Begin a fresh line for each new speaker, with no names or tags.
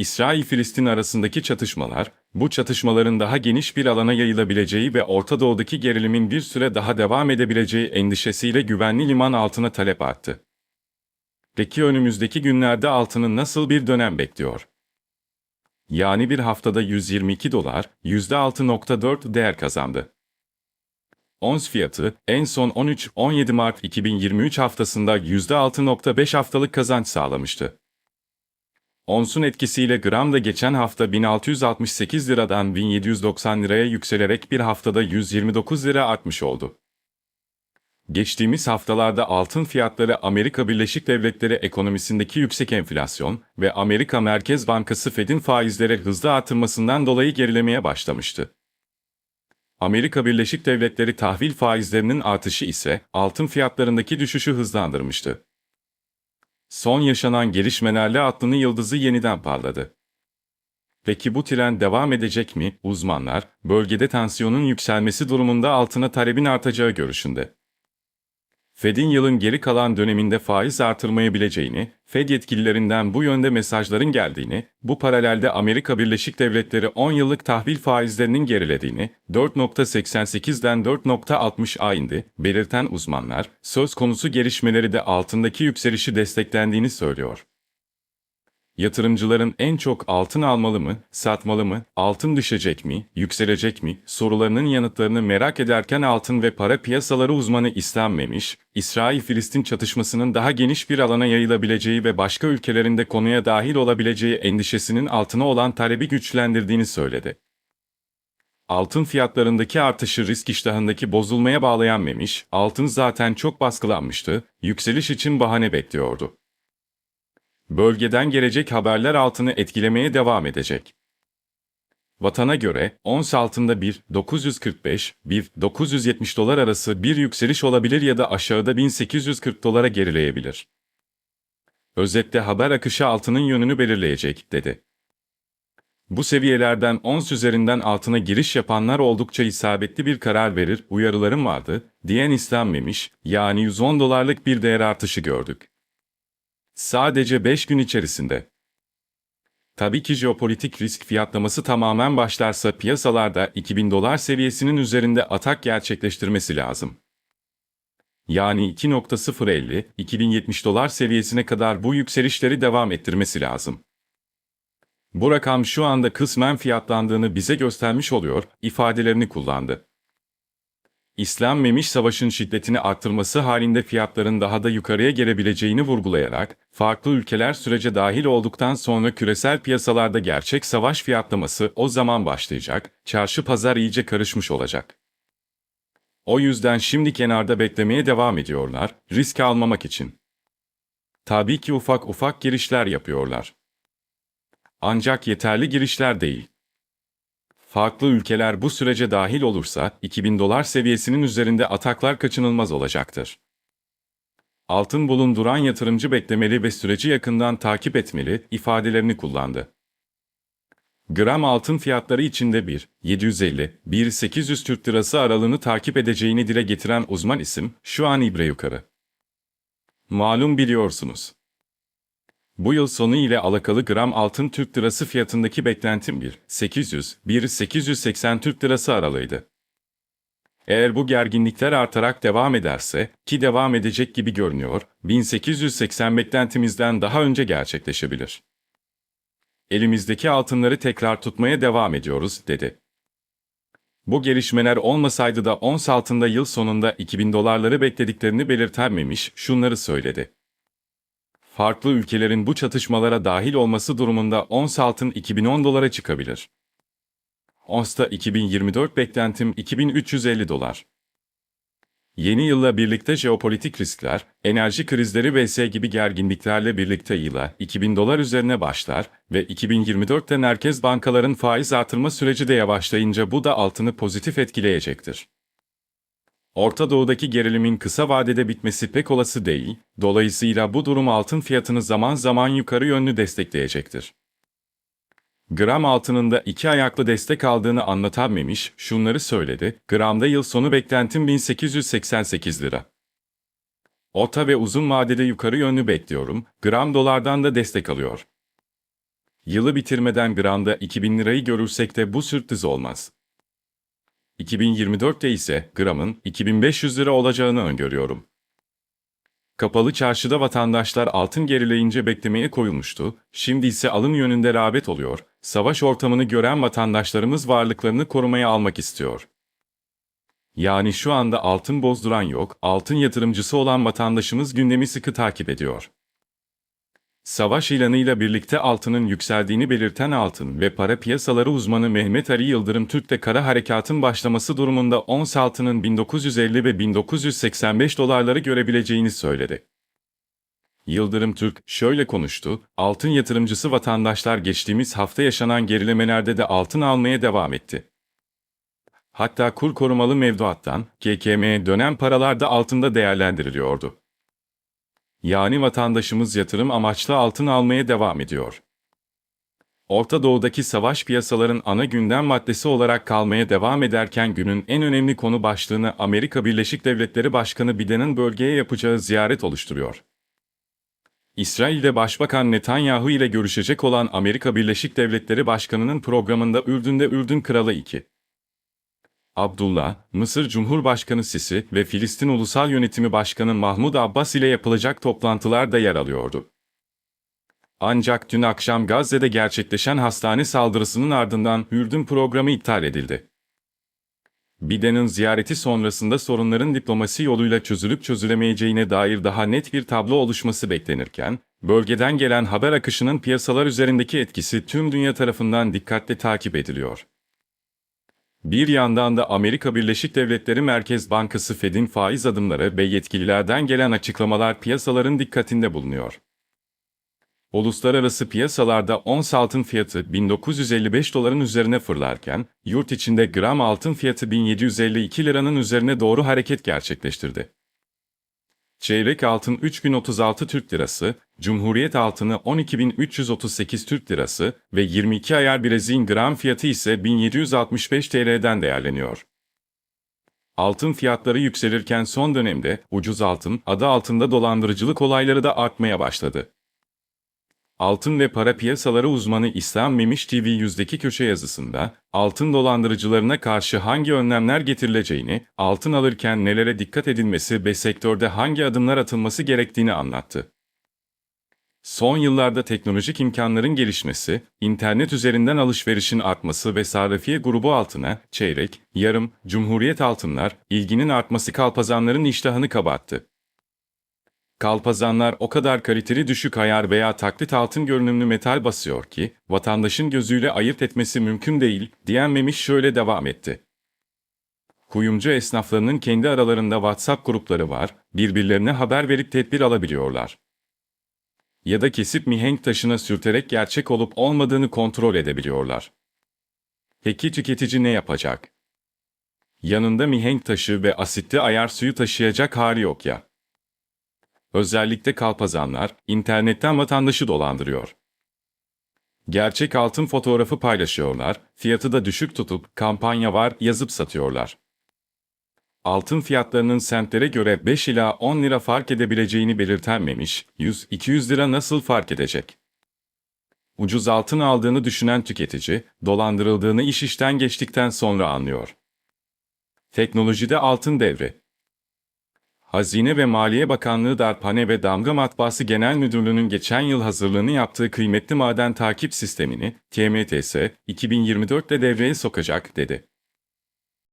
İsrail-Filistin arasındaki çatışmalar, bu çatışmaların daha geniş bir alana yayılabileceği ve Orta Doğu'daki gerilimin bir süre daha devam edebileceği endişesiyle güvenli liman altına talep arttı. Peki önümüzdeki günlerde altının nasıl bir dönem bekliyor? Yani bir haftada 122 dolar, %6.4 değer kazandı. Ons fiyatı en son 13-17 Mart 2023 haftasında %6.5 haftalık kazanç sağlamıştı. Onsun etkisiyle gram da geçen hafta 1668 liradan 1790 liraya yükselerek bir haftada 129 lira artmış oldu. Geçtiğimiz haftalarda altın fiyatları Amerika Birleşik Devletleri ekonomisindeki yüksek enflasyon ve Amerika Merkez Bankası Fed'in faizleri hızlı artırmasından dolayı gerilemeye başlamıştı. Amerika Birleşik Devletleri tahvil faizlerinin artışı ise altın fiyatlarındaki düşüşü hızlandırmıştı. Son yaşanan gelişmelerle atlının yıldızı yeniden parladı. Peki bu tren devam edecek mi? Uzmanlar, bölgede tansiyonun yükselmesi durumunda altına talebin artacağı görüşünde. Fed'in yılın geri kalan döneminde faiz artırmayabileceğini, Fed yetkililerinden bu yönde mesajların geldiğini, bu paralelde Amerika Birleşik Devletleri 10 yıllık tahvil faizlerinin gerilediğini, 4.88'den 4.60'a indi, belirten uzmanlar, söz konusu gelişmeleri de altındaki yükselişi desteklendiğini söylüyor. Yatırımcıların en çok altın almalı mı, satmalı mı, altın düşecek mi, yükselecek mi sorularının yanıtlarını merak ederken altın ve para piyasaları uzmanı İslam Memiş, İsrail-Filistin çatışmasının daha geniş bir alana yayılabileceği ve başka ülkelerin de konuya dahil olabileceği endişesinin altına olan talebi güçlendirdiğini söyledi. Altın fiyatlarındaki artışı risk iştahındaki bozulmaya bağlayan Memiş, altın zaten çok baskılanmıştı, yükseliş için bahane bekliyordu. Bölgeden gelecek haberler altını etkilemeye devam edecek. Vatana göre ons altında 1.945-1.970 dolar arası bir yükseliş olabilir ya da aşağıda 1840 dolara gerileyebilir. Özetle haber akışı altının yönünü belirleyecek, dedi. Bu seviyelerden ons üzerinden altına giriş yapanlar oldukça isabetli bir karar verir, uyarılarım vardı, diyen istenmemiş, yani 110 dolarlık bir değer artışı gördük. Sadece 5 gün içerisinde. Tabii ki jeopolitik risk fiyatlaması tamamen başlarsa piyasalarda 2000 dolar seviyesinin üzerinde atak gerçekleştirmesi lazım. Yani 2.050, 2070 dolar seviyesine kadar bu yükselişleri devam ettirmesi lazım. Bu rakam şu anda kısmen fiyatlandığını bize göstermiş oluyor, ifadelerini kullandı. İslam Memiş Savaş'ın şiddetini arttırması halinde fiyatların daha da yukarıya gelebileceğini vurgulayarak, farklı ülkeler sürece dahil olduktan sonra küresel piyasalarda gerçek savaş fiyatlaması o zaman başlayacak, çarşı pazar iyice karışmış olacak. O yüzden şimdi kenarda beklemeye devam ediyorlar, risk almamak için. Tabii ki ufak ufak girişler yapıyorlar. Ancak yeterli girişler değil. Farklı ülkeler bu sürece dahil olursa 2000 dolar seviyesinin üzerinde ataklar kaçınılmaz olacaktır. Altın bulunduran yatırımcı beklemeli ve süreci yakından takip etmeli ifadelerini kullandı. Gram altın fiyatları içinde 1, 750, 1, 800 Türk Lirası aralığını takip edeceğini dile getiren uzman isim şu an ibre yukarı. Malum biliyorsunuz. Bu yıl sonu ile alakalı gram altın Türk lirası fiyatındaki beklentim 1, 800, 1, 880 Türk lirası aralığıydı. Eğer bu gerginlikler artarak devam ederse, ki devam edecek gibi görünüyor, 1880 beklentimizden daha önce gerçekleşebilir. Elimizdeki altınları tekrar tutmaya devam ediyoruz, dedi. Bu gelişmeler olmasaydı da ons altında yıl sonunda 2000 dolarları beklediklerini belirtenmemiş, şunları söyledi farklı ülkelerin bu çatışmalara dahil olması durumunda ons altın 2010 dolara çıkabilir. Ons'ta 2024 beklentim 2350 dolar. Yeni yılla birlikte jeopolitik riskler, enerji krizleri vs gibi gerginliklerle birlikte yıla 2000 dolar üzerine başlar ve 2024'te merkez bankaların faiz artırma süreci de yavaşlayınca bu da altını pozitif etkileyecektir. Orta Doğu'daki gerilimin kısa vadede bitmesi pek olası değil, dolayısıyla bu durum altın fiyatını zaman zaman yukarı yönlü destekleyecektir. Gram altının da iki ayaklı destek aldığını anlatan Memiş, şunları söyledi, gramda yıl sonu beklentim 1888 lira. Orta ve uzun vadede yukarı yönlü bekliyorum, gram dolardan da destek alıyor. Yılı bitirmeden gramda 2000 lirayı görürsek de bu sürpriz olmaz. 2024'te ise gramın 2500 lira olacağını öngörüyorum. Kapalı çarşıda vatandaşlar altın gerileyince beklemeye koyulmuştu, şimdi ise alım yönünde rağbet oluyor, savaş ortamını gören vatandaşlarımız varlıklarını korumaya almak istiyor. Yani şu anda altın bozduran yok, altın yatırımcısı olan vatandaşımız gündemi sıkı takip ediyor. Savaş ilanıyla birlikte altının yükseldiğini belirten altın ve para piyasaları uzmanı Mehmet Ali Yıldırım Türk de kara harekatın başlaması durumunda ons altının 1950 ve 1985 dolarları görebileceğini söyledi. Yıldırım Türk şöyle konuştu, altın yatırımcısı vatandaşlar geçtiğimiz hafta yaşanan gerilemelerde de altın almaya devam etti. Hatta kur korumalı mevduattan, KKM'ye dönen paralar da altında değerlendiriliyordu. Yani vatandaşımız yatırım amaçlı altın almaya devam ediyor. Orta Doğu'daki savaş piyasaların ana gündem maddesi olarak kalmaya devam ederken günün en önemli konu başlığını Amerika Birleşik Devletleri Başkanı Biden'in bölgeye yapacağı ziyaret oluşturuyor. İsrail'de Başbakan Netanyahu ile görüşecek olan Amerika Birleşik Devletleri Başkanı'nın programında Ürdün'de Ürdün Kralı 2. Abdullah, Mısır Cumhurbaşkanı Sisi ve Filistin Ulusal Yönetimi Başkanı Mahmud Abbas ile yapılacak toplantılar da yer alıyordu. Ancak dün akşam Gazze'de gerçekleşen hastane saldırısının ardından Ürdün programı iptal edildi. Biden'in ziyareti sonrasında sorunların diplomasi yoluyla çözülüp çözülemeyeceğine dair daha net bir tablo oluşması beklenirken, bölgeden gelen haber akışının piyasalar üzerindeki etkisi tüm dünya tarafından dikkatle takip ediliyor. Bir yandan da Amerika Birleşik Devletleri Merkez Bankası Fed'in faiz adımları ve yetkililerden gelen açıklamalar piyasaların dikkatinde bulunuyor. Uluslararası piyasalarda ons altın fiyatı 1955 doların üzerine fırlarken, yurt içinde gram altın fiyatı 1752 liranın üzerine doğru hareket gerçekleştirdi. Çeyrek altın 3036 Türk Lirası, Cumhuriyet altını 12338 Türk Lirası ve 22 ayar bileziğin gram fiyatı ise 1765 TL'den değerleniyor. Altın fiyatları yükselirken son dönemde ucuz altın adı altında dolandırıcılık olayları da artmaya başladı. Altın ve para piyasaları uzmanı İslam Memiş TV yüzdeki köşe yazısında, altın dolandırıcılarına karşı hangi önlemler getirileceğini, altın alırken nelere dikkat edilmesi ve sektörde hangi adımlar atılması gerektiğini anlattı. Son yıllarda teknolojik imkanların gelişmesi, internet üzerinden alışverişin artması ve sarrafiye grubu altına, çeyrek, yarım, cumhuriyet altınlar, ilginin artması kalpazanların iştahını kabarttı. Kalpazanlar o kadar kaliteli düşük ayar veya taklit altın görünümlü metal basıyor ki, vatandaşın gözüyle ayırt etmesi mümkün değil, diyen Memiş şöyle devam etti. Kuyumcu esnaflarının kendi aralarında WhatsApp grupları var, birbirlerine haber verip tedbir alabiliyorlar. Ya da kesip mihenk taşına sürterek gerçek olup olmadığını kontrol edebiliyorlar. Peki tüketici ne yapacak? Yanında mihenk taşı ve asitli ayar suyu taşıyacak hali yok ya. Özellikle kalpazanlar internetten vatandaşı dolandırıyor. Gerçek altın fotoğrafı paylaşıyorlar, fiyatı da düşük tutup kampanya var yazıp satıyorlar. Altın fiyatlarının sentlere göre 5 ila 10 lira fark edebileceğini belirtenmemiş, 100-200 lira nasıl fark edecek? Ucuz altın aldığını düşünen tüketici, dolandırıldığını iş işten geçtikten sonra anlıyor. Teknolojide altın devri. Hazine ve Maliye Bakanlığı Darphane ve Damga Matbaası Genel Müdürlüğü'nün geçen yıl hazırlığını yaptığı kıymetli maden takip sistemini TMTS 2024'te devreye sokacak dedi.